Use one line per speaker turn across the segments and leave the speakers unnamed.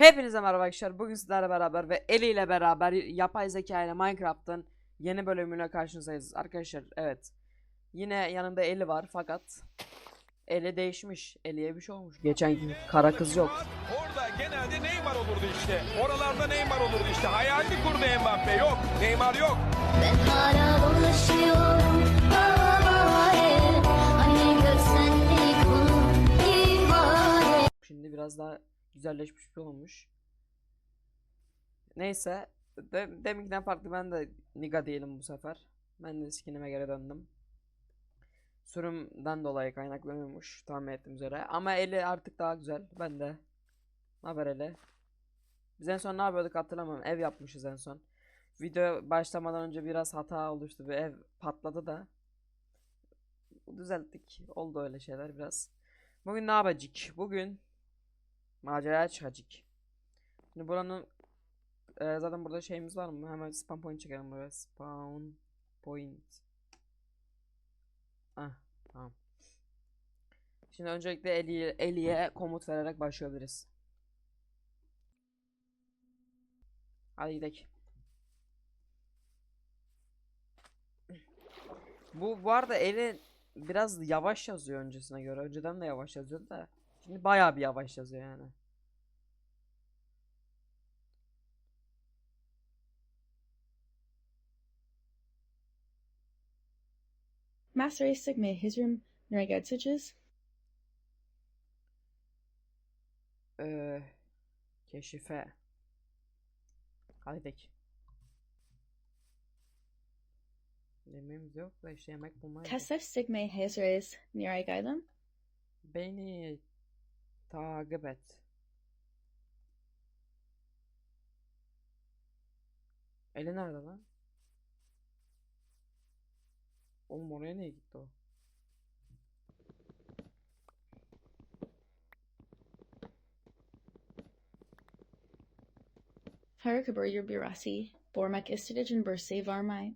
Hepinize merhaba arkadaşlar. Bugün sizlerle beraber ve Eli ile beraber yapay zeka ile Minecraft'ın yeni bölümüne karşınızdayız. Arkadaşlar evet. Yine yanımda Eli var fakat Eli değişmiş. Eli'ye bir şey olmuş. Geçen gün kara kız yok.
Orada genelde Neymar olurdu işte. Oralarda Neymar olurdu işte. Hayalini kurdu Mbappe. Yok. Neymar yok.
Ben hala dolaşıyorum
Şimdi biraz daha güzelleşmiş bir şey olmuş. Neyse. De, deminkinden farklı ben de Niga değilim bu sefer. Ben de skinime geri döndüm. Sürümden dolayı kaynaklanıyormuş tahmin ettiğim üzere. Ama eli artık daha güzel. Ben de. Haber eli? Biz en son ne yapıyorduk hatırlamıyorum. Ev yapmışız en son. Video başlamadan önce biraz hata oluştu. Bir ev patladı da. Düzelttik. Oldu öyle şeyler biraz. Bugün ne yapacak? Bugün Maceraya çıkacak. Şimdi buranın e, zaten burada şeyimiz var mı? Hemen spawn point çekelim buraya. Spawn point. Ah tamam. Şimdi öncelikle Eli'ye Eli'ye komut vererek başlayabiliriz. Hadi gidelim. Bu bu arada Eli biraz yavaş yazıyor öncesine göre. Önceden de yavaş yazıyordu da. Şimdi bayağı bir yavaş yazıyor yani.
Master Sigma Hizrim Nuragad Switches.
Ee, keşife. Hadi gidelim. Yemeğimiz yok da işte yemek bulmayı.
Kasef Sigma Hazres Niragaidam.
Beni takip et. Eli nerede lan? Oğlum oraya niye gitti o?
Harakabur Yurbirasi. Bormak Istidij Bursi Varmai.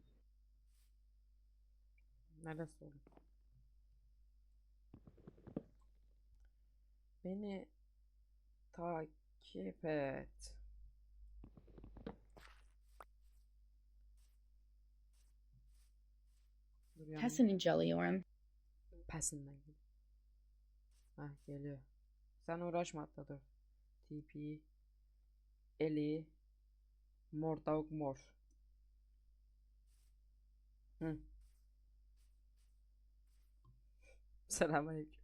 Neresi oğlum? Beni takip et.
And Jelly Orm.
Pesinden gel. Hah geliyor. Sen uğraşma hatta dur. TP Eli Mor tavuk mor. Hı. Selamünaleyküm.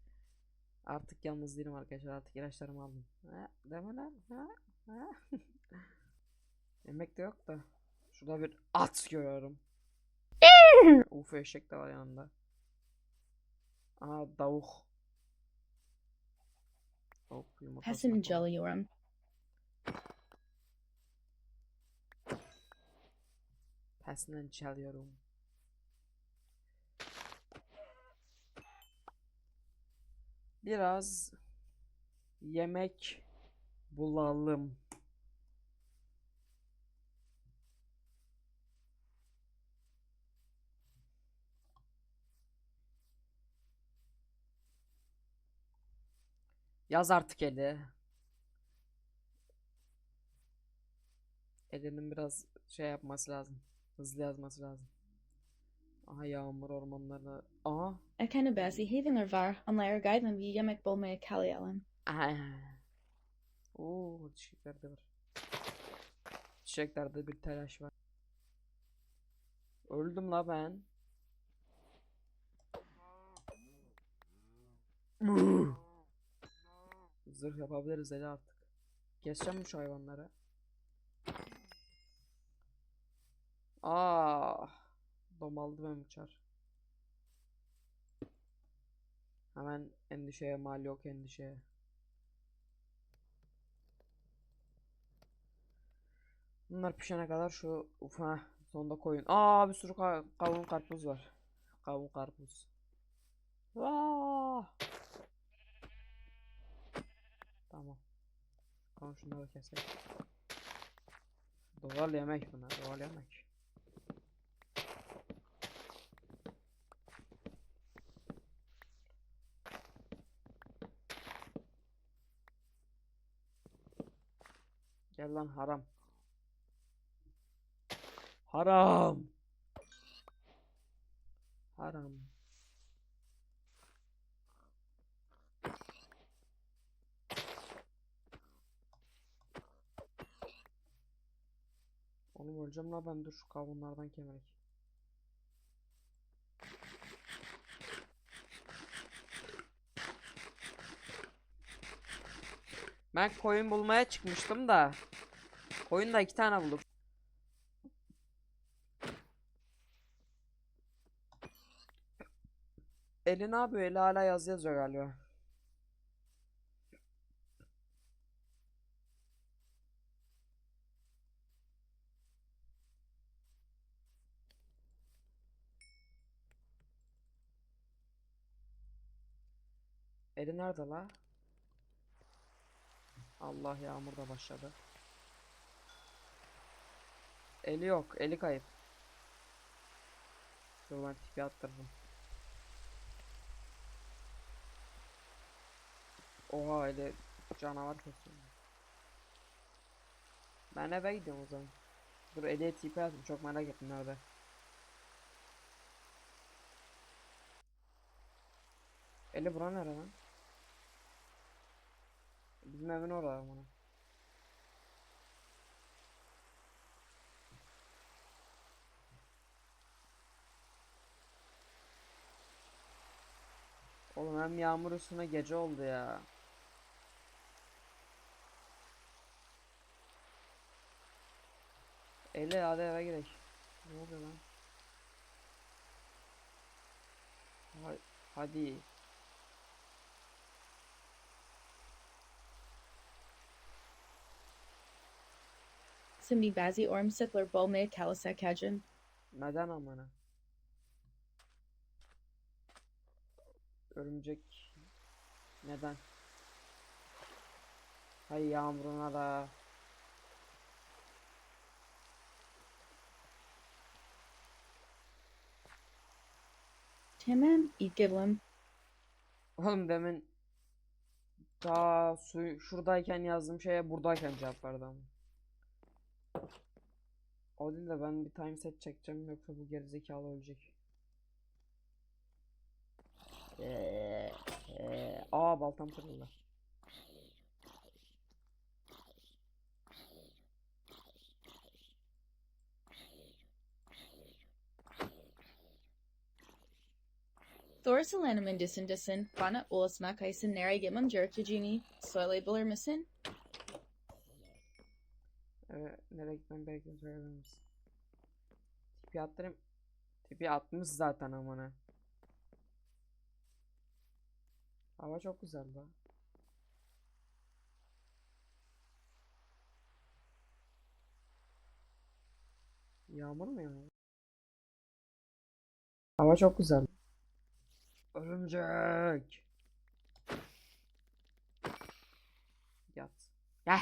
Artık yalnız değilim arkadaşlar. Artık ilaçlarımı aldım. Ha, değil mi lan? Ha? Ha? Yemek de yok da. Şurada bir at görüyorum. Uf eşek de var yanında. Aa yumurtasına
Hassan and
koy.
Jelly Orm.
Tersinden çalıyorum. Biraz yemek bulalım. Yaz artık Eli. Eli'nin biraz şey yapması lazım. Hızlı yazması lazım. Aha yağmur ormanlarına. Aha.
Akana Bazi Haven Var. Unlair Gaidam V Yemek Bolme Kali Alan.
Aha. Oo çiçeklerde var. Çiçeklerde bir telaş var. Öldüm la ben. Zırh yapabiliriz Eli artık. Keseceğim mi şu hayvanları? Aa, domaldı ben uçar. Hemen endişeye mal yok endişeye. Bunlar pişene kadar şu ufa sonda koyun. Aa bir sürü ka kavun karpuz var. Kavun karpuz. Aa! Tamam. Tamam şunları keselim. Doğal yemek bunlar, doğal yemek. Lan haram. Haram. Haram. Oğlum öleceğim la ben dur şu kavunlardan kemerek. Ben koyun bulmaya çıkmıştım da. Koyun da iki tane bulduk. Eli ne yapıyor? Eli hala yazı yazıyor galiba. Eli nerede la? Allah yağmur da başladı. Eli yok. Eli kayıp. Dur ben tipi attırdım. Oha eli canavar kesiyor. Ben eve gidiyorum o zaman. Dur Eli'ye tipi atayım. Çok merak ettim nerede. Eli bura nere lan? Bizim evin orada ama. Oğlum hem yağmur üstüne gece oldu ya. Eli hadi eve gidelim. Ne oluyor lan? Ha- Hadi.
Simbi Bazi Ormsikler Bolme Kalisek Hedgen.
Neden amına? Örümcek neden? Hay yağmuruna da.
Timon Igivlim.
Oğlum demin daha su şuradayken yazdığım şeye buradayken cevap verdi ama. O değil de ben bir time set çekeceğim yoksa bu gerizekalı ölecek. Eee, eee. Aa baltam kırıldı.
Thorsalanum Indisin Disin. Bana Ulasmak Ison Neri Gimum Jerkajini. Soyle Buller Missin.
Evet, nereye gitmem gerektiğini söyler misin? Tipi attırayım. Tipi atmış zaten amına. Hava çok güzel lan. Yağmur mu yağıyor? Hava çok güzel. Örümcek. Yat. Gel.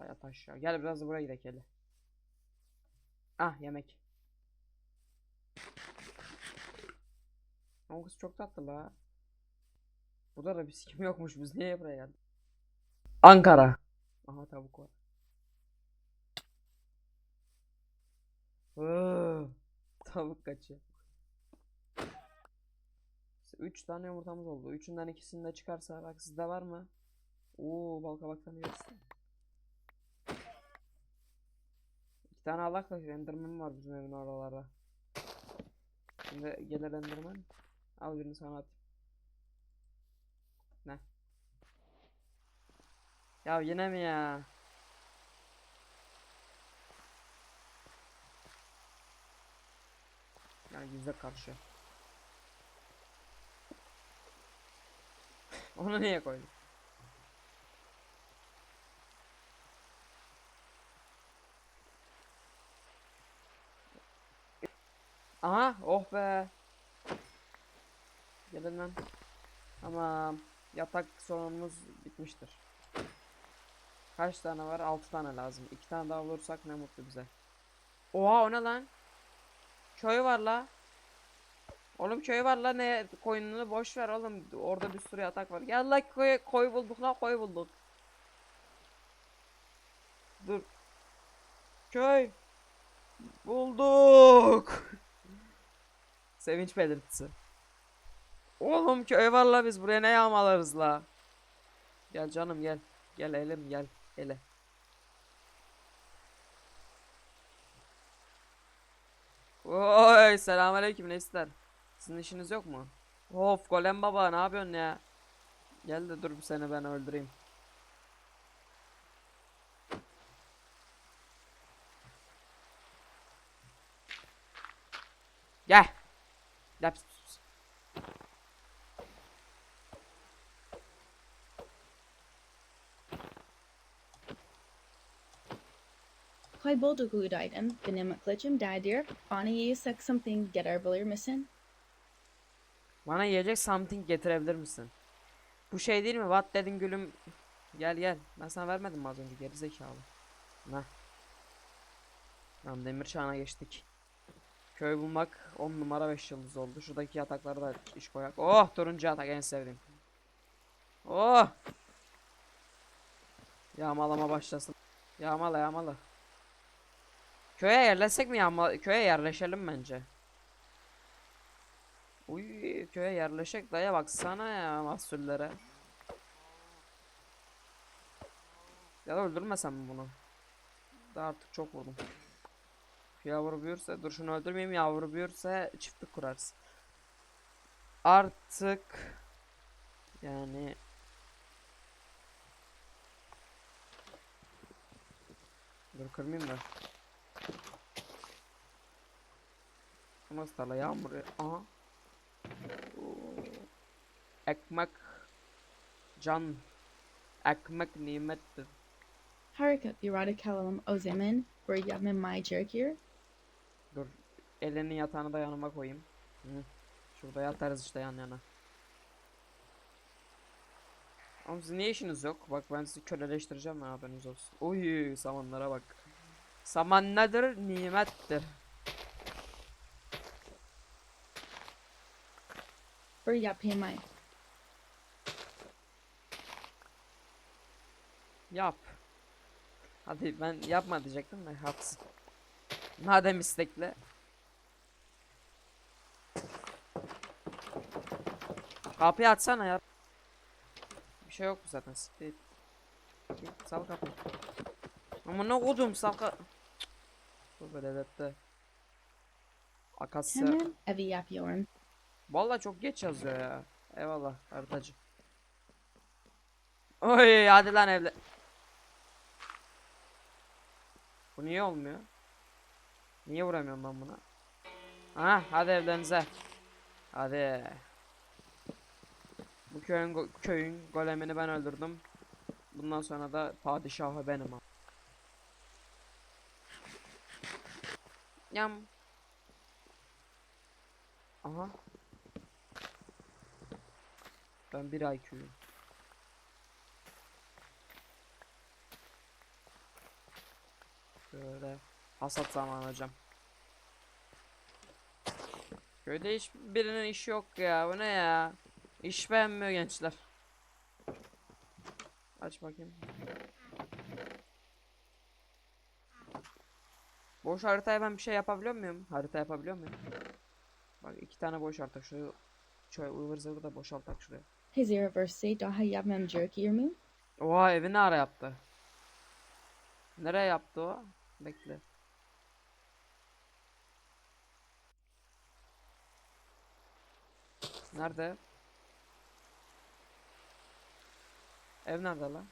Hoppa yat aşağı. Gel biraz da buraya gidelim hele. Ah yemek. O kız çok tatlı la. Burada da bir sikim yokmuş. Biz niye buraya geldik? Ankara. Aha tavuk var. Tavuk kaçıyor. 3 tane yumurtamız oldu. Üçünden ikisini de çıkarsa bak sizde var mı? Oo bal kabaktan yiyorsun. İki tane alak da enderman var bizim evin oralarda. Şimdi gelir enderman. Al birini sana at. Ne? Ya yine mi ya? Yani yüze karşı. Onu niye koydun? Aha oh be. Gelin lan. Tamam. Yatak sorunumuz bitmiştir. Kaç tane var? 6 tane lazım. 2 tane daha bulursak ne mutlu bize. Oha o ne lan? Köy var la. Oğlum köy var la ne koyununu boş ver oğlum. Orada bir sürü yatak var. Gel la koy, koy bulduk la koy bulduk. Dur. Köy. Bulduk. Sevinç belirtisi. Oğlum köy var la biz buraya ne yağmalarız la. Gel canım gel. Gel elim gel. Ele. Oy selamünaleyküm ne ister? Sizin işiniz yok mu? Of golem baba ne yapıyorsun ya? Gel de dur bir seni ben öldüreyim. Gel. Pis.
Kaybolduğuydaydım. Benim kılıcım değdir. Bana yiyecek something getirebilir misin?
Bana yiyecek something getirebilir misin? Bu şey değil mi? What dedin gülüm? Gel gel. Ben sana vermedim mi az önce geri zekalı. Ne? Tamam demir çağına geçtik. Köy bulmak 10 numara 5 yıldız oldu. Şuradaki yatakları da iş koyak. Oh turuncu yatak en sevdiğim. Oh. Yağmalama başlasın. Yağmala yağmala. Köye yerleşsek mi yağma köye yerleşelim bence. Uy köye yerleşek daya baksana ya mahsullere. Ya da öldürmesem mi bunu? Da artık çok vurdum. Yavru büyürse dur şunu öldürmeyeyim yavru büyürse çiftlik kurarız. Artık yani Dur kırmayayım da. Nasıl tarla yağmur ya? Aha. Ekmek can ekmek nimettir.
Hareket bir radikalım o zaman. Buraya my jerkier.
Dur elinin yatağını da yanıma koyayım. Hı. Şurada yatarız işte yan yana. Ama sizin niye işiniz yok? Bak ben sizi köleleştireceğim ya haberiniz olsun. Uy samanlara bak. Saman nedir? Nimettir.
Buraya my.
Yap. Hadi ben yapma diyecektim de haksın. Madem istekli. Kapıyı açsana ya. Bir şey yok mu zaten siktir. Sal kapıyı. Ama ne kodum sal ka... Bu böyle de. Akasya.
Hemen evi yapıyorum.
Vallahi çok geç yazıyor ya. Eyvallah haritacı. Oy hadi lan evle. Bu niye olmuyor? Niye vuramıyorum ben buna? Ha hadi evlerinize. Hadi. Bu köyün köyün golemini ben öldürdüm. Bundan sonra da padişahı benim. Yam. Aha. Ben bir IQ'yum. Böyle hasat zamanı hocam. Köyde hiç birinin işi yok ya. Bu ne ya? İş beğenmiyor gençler. Aç bakayım. Boş haritaya ben bir şey yapabiliyor muyum? Harita yapabiliyor muyum? Bak iki tane boş harita. Şurayı şöyle ıvır zıvır da boşaltak şuraya.
Hazır versi daha yapmam jerkier mi?
Oha evi ne ara yaptı? Nereye yaptı o? Bekle. Nerede? Ev nerede lan?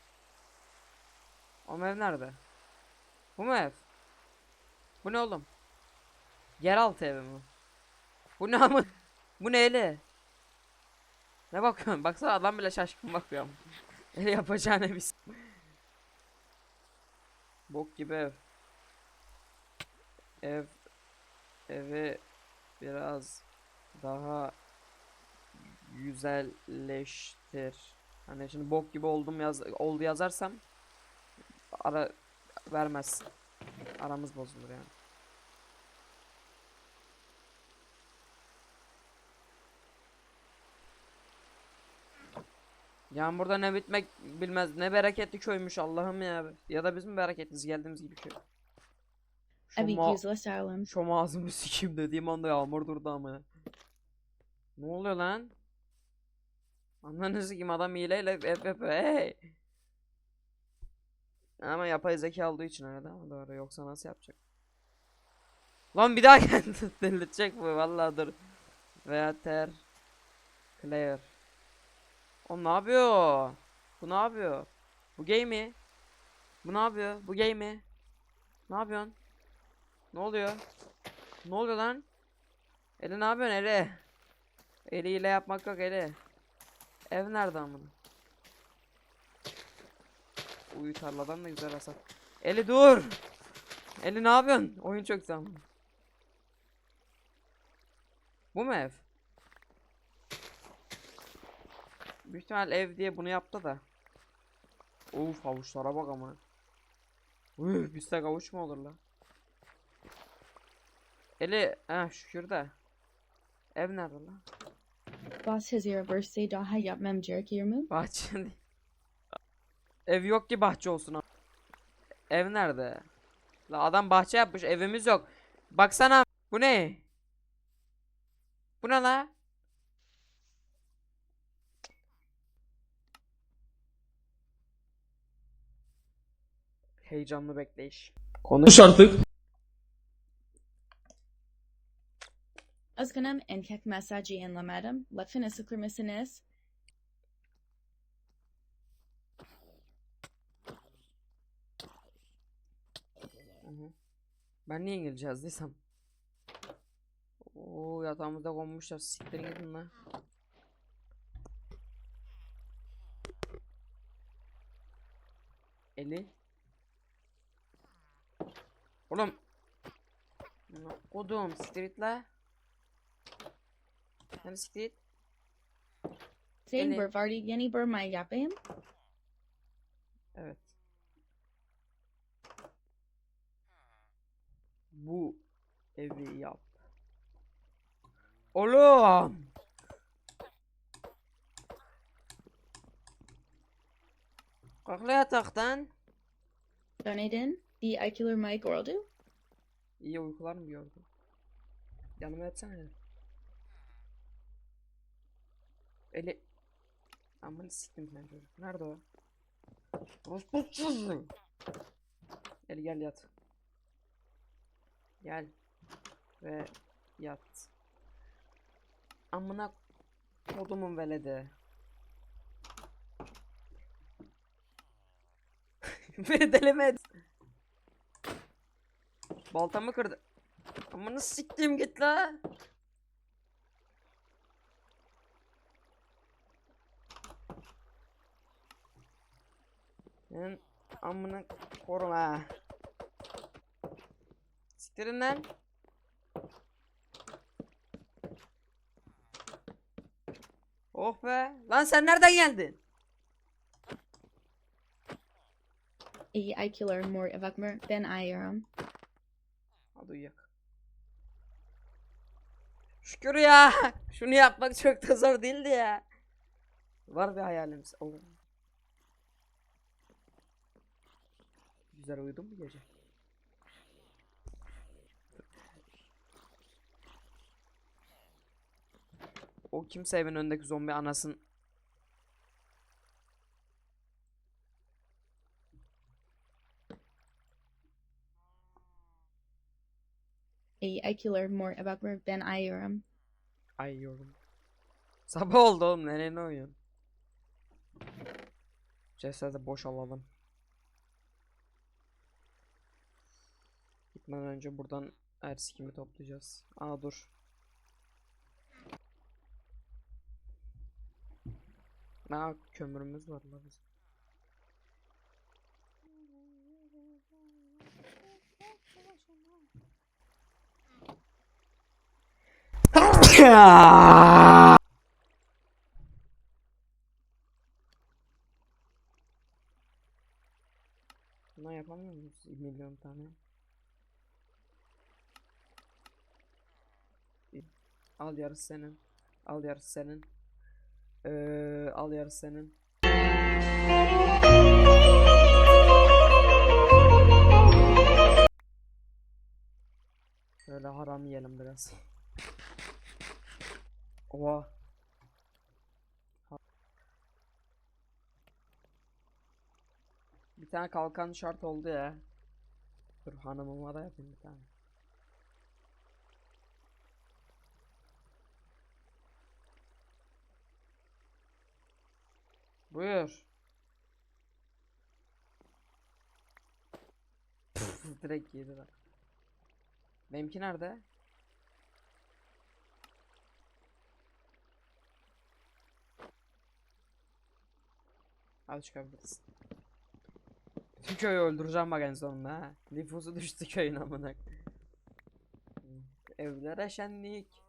O ev nerede? Bu mu ev? Bu ne oğlum? Yeraltı evi mi? Bu ne ama? Bu ne eli? Ne bakıyorsun? Baksana adam bile şaşkın bakıyor. Ne yapacağını biz. Bok gibi ev. Ev evi biraz daha güzelleştir. Hani şimdi bok gibi oldum yaz oldu yazarsam ara vermez. Aramız bozulur yani. Yağmurda ne bitmek bilmez. Ne bereketli köymüş Allah'ım ya. Ya da biz mi bereketliyiz geldiğimiz gibi köy. Şu,
Abi
ma- şu ağzımı sikeyim dediğim anda yağmur durdu ama. Ne oluyor lan? Ananı sikeyim adam hileyle hep hep hey. Ama yapay zeka olduğu için öyle mi? Doğru yoksa nasıl yapacak? Lan bir daha geldi delirtecek bu vallahi dur. Veter Claire. O ne yapıyor? Bu ne yapıyor? Bu gay mi? Bu ne yapıyor? Bu gay mi? Ne yapıyorsun? Ne oluyor? Ne oluyor lan? Eli ne yapıyorsun Eli? Eli ile yapmak yok Eli. Ev nerede amına? Uyu tarladan da güzel hasat. Eli dur. Eli ne yapıyorsun? Oyun çok zaman. Bu mu ev? Büyük ihtimal ev diye bunu yaptı da. Uf havuçlara bak ama. Üf bizde havuç mu olur la? Eli ha şükür de. Ev nerede la?
Your birthday daha yapmam gerekiyor mu?
Bahçe. Ev yok ki bahçe olsun. Ev nerede? La adam bahçe yapmış evimiz yok. Baksana bu ne? Bu ne la? Heyecanlı bekleyiş. Konuş artık.
Özgünüm en kek mesajı anlamadım. Lütfen açıklar mısınız?
Ben niye İngilizce yazdıysam? Oo yatağımızda konmuşlar. Siktirin gidin lan. Eli. Oğlum. Kodum siktir Hani siktir.
Sayın
Eli.
Burvardi yeni bir may yapayım.
Evet. Bu evi yap. Oğlum. Kalk la yataktan.
Dönedin. Di Aikiler Mike oldu.
İyi uykular mı gördün? Yanıma yatsana. Eli... Aman siktim ben çocuk. Nerede o? Orospu çocuğu. Eli gel yat. Gel. Ve yat. Amına kodumun veledi. Beni delemedi. Baltamı kırdı. Amına siktim git la. Ben amına korum ha. Siktirin lan. Oh be. Lan sen nereden geldin?
İyi Aikiler mor evakmer ben ayırım.
Hadi uyuyak. Şükür ya. Şunu yapmak çok da zor değildi ya. Var bir hayalimiz. Olur. Güzel uyudun mu gece? O kimse evin önündeki zombi anasın.
İyi Aikiler mor evakmer ben ayırım.
Ay yorum. Sabah oldu oğlum nereye ne oynuyorsun? Cesedi boş Gitmeden önce buradan Ersikimi toplayacağız. Aa dur. Aa kömürümüz var la bizim. Buna yapamıyor muyuz? Milyon tane. İyi. Al yarısı senin. Al yarısı senin. Ee, al yarısı senin. Şöyle haram yiyelim biraz. Oha. Ha- Bir tane kalkan şart oldu ya. Dur hanımıma da yapayım bir tane. Buyur. Direkt yedi lan. Benimki nerede? Hadi çıkabiliriz. Bütün köyü öldüreceğim bak en sonunda ha. Nüfusu düştü köyün amına. Evlere şenlik.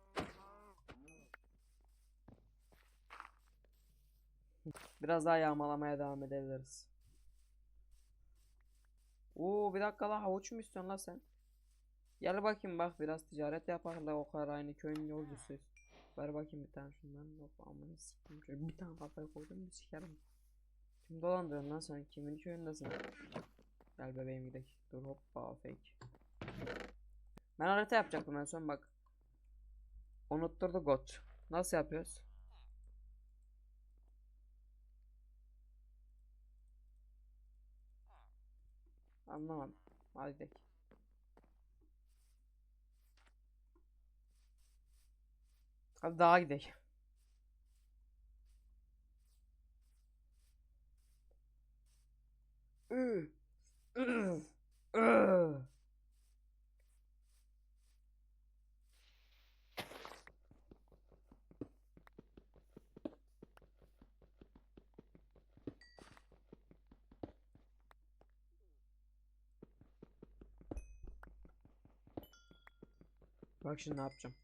Biraz daha yağmalamaya devam edebiliriz. Oo bir dakika la havuç mu istiyorsun la sen? Gel bakayım bak biraz ticaret yapalım da o kadar aynı köyün yolcusuyuz. Ver bakayım bir tane şundan. Yok amına. Şöyle bir tane kafaya koydum bir sikerim. Kim dolandırıyorsun lan sen? Kimin köyündesin? Gel bebeğim gidelim. Dur hoppa fake. Ben harita yapacaktım en son bak. Unutturdu got. Nasıl yapıyoruz? Anlamadım. Hadi gidelim. Hadi daha gidelim. Iı, ıı, ıı. Bak şimdi ne yapacağım.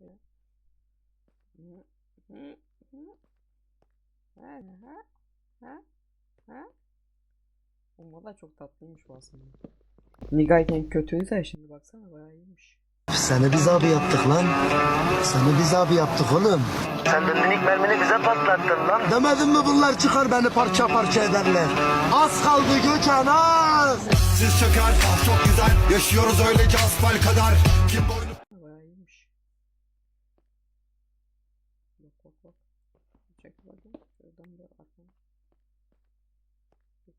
Ya. Hı, hı, hı. Ha, ha, ha, ha. Oğlum valla çok tatlıymış bu aslında. Nigayken kötüydü de şimdi baksana bayağı iyiymiş.
Seni biz abi yaptık lan. Seni biz abi yaptık oğlum.
Sen de minik mermini bize patlattın lan.
Demedim mi bunlar çıkar beni parça parça ederler. Az kaldı Gökhan az.
Siz çöker, ah çok güzel Yaşıyoruz öylece asfal kadar Kim boynu
Ha, Bayağı iyiymiş. Bak bak bak. Çek bakayım. Şuradan bir arkadan.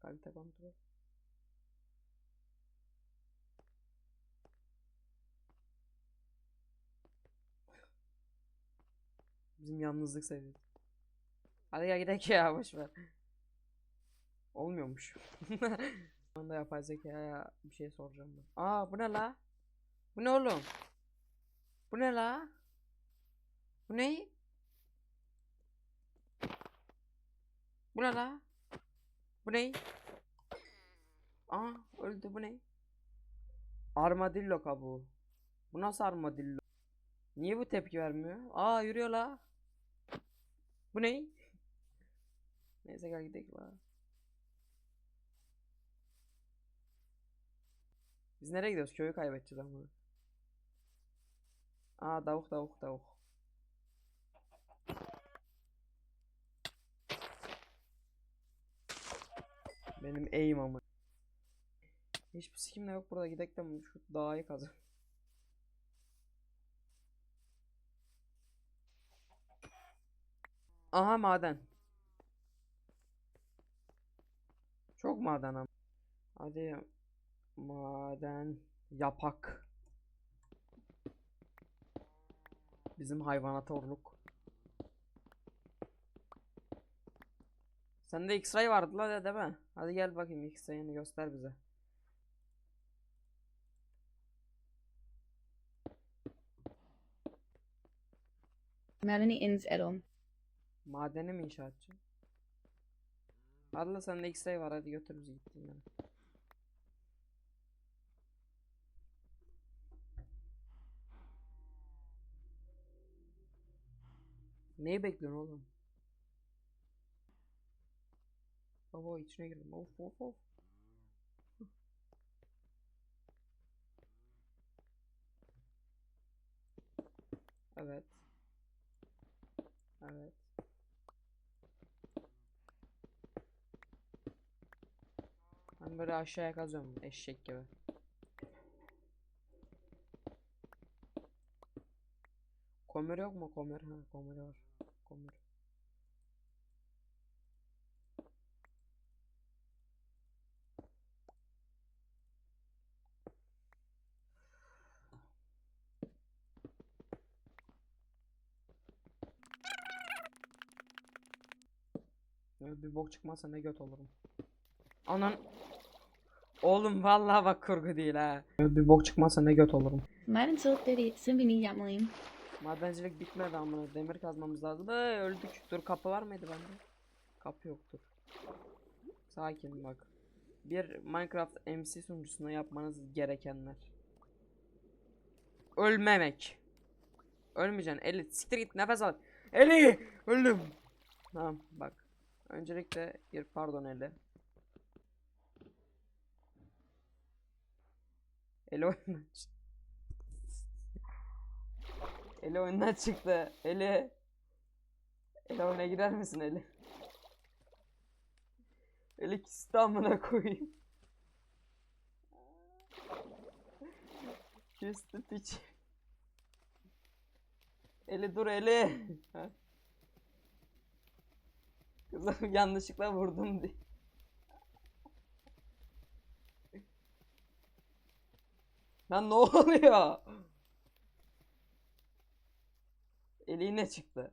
Kalite kontrol. Bizim yalnızlık seviyesi. Hadi gel gidelim ya boş ver. Olmuyormuş. Şu anda yapay zekaya bir şey soracağım ben. Aa bu ne la? Bu ne oğlum? Bu ne la? Bu ne? Bu ne la? Bu ne? Aa öldü bu ne? Armadillo kabuğu. Bu nasıl armadillo? Niye bu tepki vermiyor? Aa yürüyor la. Bu ne? Neyse gel gidelim la. Biz nereye gidiyoruz? Köyü kaybedeceğiz ama. Aa tavuk tavuk tavuk. Benim aim ama. Hiçbir sikim de yok burada gidelim de şu dağı kazın. Aha maden. Çok maden ama. Hadi maden yapak. Bizim hayvanata orluk. Sende X-ray vardı la de- değil mi? Hadi gel bakayım X-ray'ini göster bize.
Melanie ins Edom.
Madeni mi inşa edeceğim? Hadi la sende X-ray var hadi götür bizi gittiğin. Neyi bekliyorsun oğlum? Baba içine girdim. Of of of. Evet. Evet. Ben böyle aşağıya kazıyorum eşek gibi. Kömür yok mu? Kömür. Ha, kömür var. Kömür. Ya Bir bok çıkmazsa ne göt olurum. Anan. Oğlum vallahi bak kurgu değil ha. Bir bok çıkmazsa ne göt olurum.
Madençilikleri Symphony yapmalıyım.
Madencilik bitmedi amına. Demir kazmamız lazım. Ee, öldük. Dur kapı var mıydı bende? Kapı yoktur. Sakin bak. Bir Minecraft MC sunucusuna yapmanız gerekenler. Ölmemek. Ölmeyeceksin. Eli siktir git nefes al. Eli öldüm. Tamam bak. Öncelikle bir pardon Eli. Eli oyundan çıktı. Eli oyundan çıktı. Eli. Eli oyuna gider misin Eli? Eli küstü amına koyayım. Küstü piç. Eli dur Eli. Kızım yanlışlıkla vurdum diye. Lan ne oluyor? Eli yine çıktı.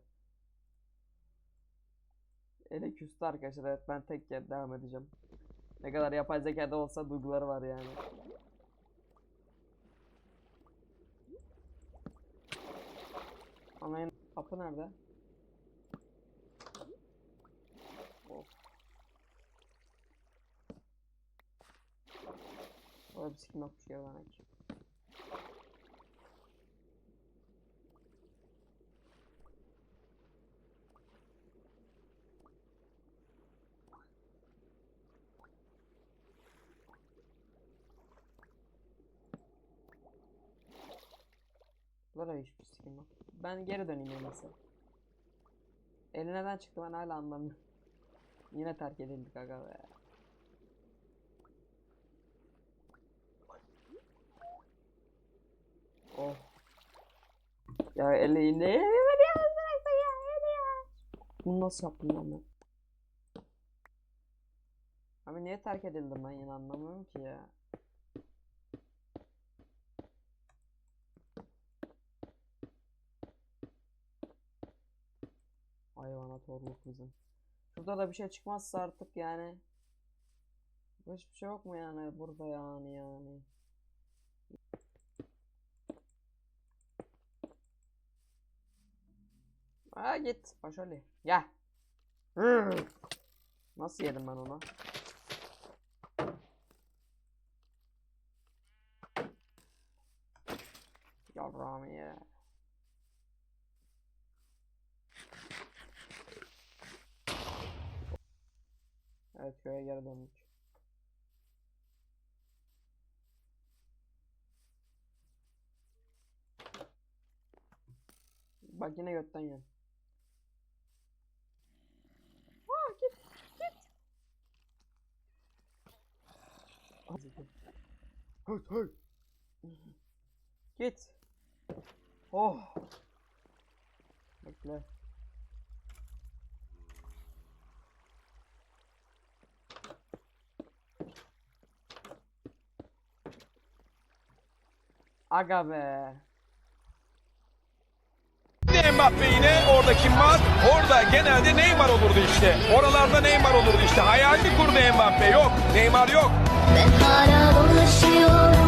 Eli küstü arkadaşlar. Evet ben tek yer devam edeceğim. Ne kadar yapay zekada olsa duyguları var yani. Anlayın kapı nerede? Of. Sikim yokmuş geri dönek. Burada da hiçbir sikim yok. Ben geri döneyim en. Eli neden çıktı ben hala anlamıyorum. Yine terk edildik aga be. Oh. Ya eli ne? Bunu nasıl yaptım lan ben? Abi niye terk edildim ben yine anlamıyorum ki ya. Hayvanat orluk bizim. Şurada da bir şey çıkmazsa artık yani. Hiçbir şey yok mu yani burada yani yani. Aa git Paşali. Gel. Hıh. Nasıl yedim ben onu? Yavrum ya. Evet köye geri döndük. Bak yine götten yiyorum. Aa, git, git. Hadi git. Hey, hey. Git. Oh. Bekle. Aga be.
Mbappe yine orada kim var? Orada genelde Neymar olurdu işte. Oralarda Neymar olurdu işte. Hayalini kurdu Mbappe. Yok. Neymar yok.
Ben hala dolaşıyorum